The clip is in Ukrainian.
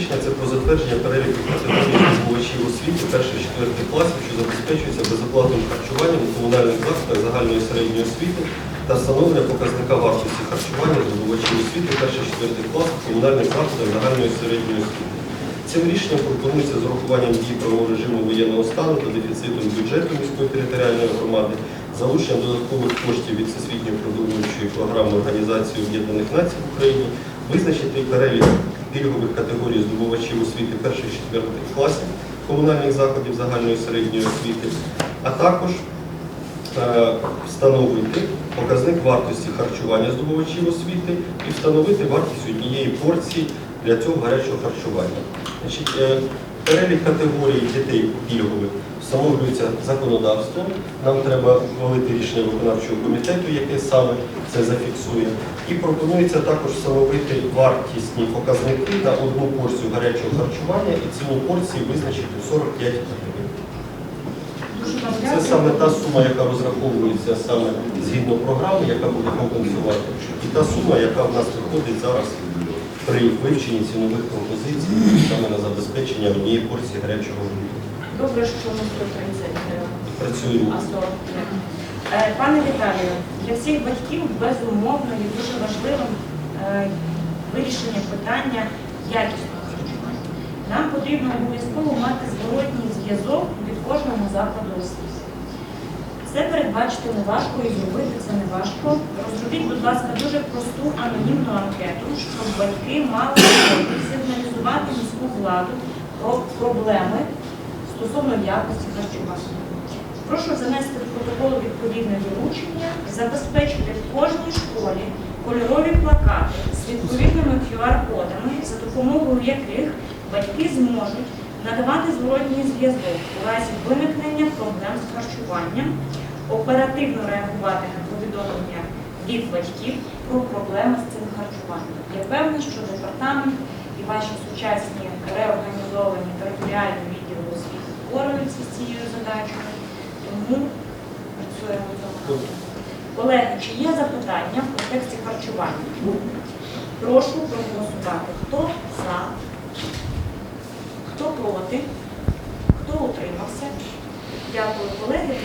рішення це про затвердження переліку категорій здобувачів освіти перших-четвертих класів, що забезпечуються безоплатним харчуванням у комунальних закладах загальної середньої освіти та встановлення показника вартості харчування здобувачів освіти перших-четвертих класів в комунальних закладах загальної середньої освіти. Цим рішенням пропонується з урахуванням дії правового режиму воєнного стану та дефіциту бюджету міської територіальної громади, залучення додаткових коштів від Всесвітньої продовольчої програми Організації Об'єднаних Націй в Україні, визначити перелік пільгових категорій здобувачів освіти перших-четвертих класів комунальних закладів загальної середньої освіти, а також е, встановити показник вартості харчування здобувачів освіти і встановити вартість однієї порції для цього гарячого харчування. Перелік категорій дітей пільгових встановлюється законодавством. Нам треба ухвалити рішення виконавчого комітету, яке саме це зафіксує. І пропонується також встановити вартісні показники на одну порцію гарячого харчування і ціну порції визначити 45 гривень. Це саме та сума, яка розраховується саме згідно програми, яка буде компенсувати. І та сума, яка в нас виходить зараз при вивченні цінових пропозицій саме на забезпечення однієї порції гарячого груду. Добре, що ми 130 Працюємо. а 40 гривень. Е, Пане Віталію, для всіх батьків безумовно є дуже важливим е, вирішення питання якісного харчування. Нам потрібно обов'язково мати зворотній зв'язок від кожного закладу освіти. Це передбачити не важко і зробити це не важко. Розробіть, будь ласка, дуже просту анонімну анкету, щоб батьки мали сигналізувати міську владу про проблеми стосовно якості харчування. Прошу занести в протокол відповідне доручення забезпечити в кожній школі кольорові плакати з відповідними QR-кодами, за допомогою яких батьки зможуть надавати зворотній зв'язок у разі виникнення проблем з харчуванням, оперативно реагувати на повідомлення від батьків про проблеми з цим харчуванням. Я певна, що департамент і ваші сучасні реорганізовані територіальні відділи освіти впораються з цією задачею, тому працюємо в. Колеги, чи є запитання в контексті харчування? Прошу проголосувати. Хто за? Хто проти? Хто утримався? Дякую, колеги.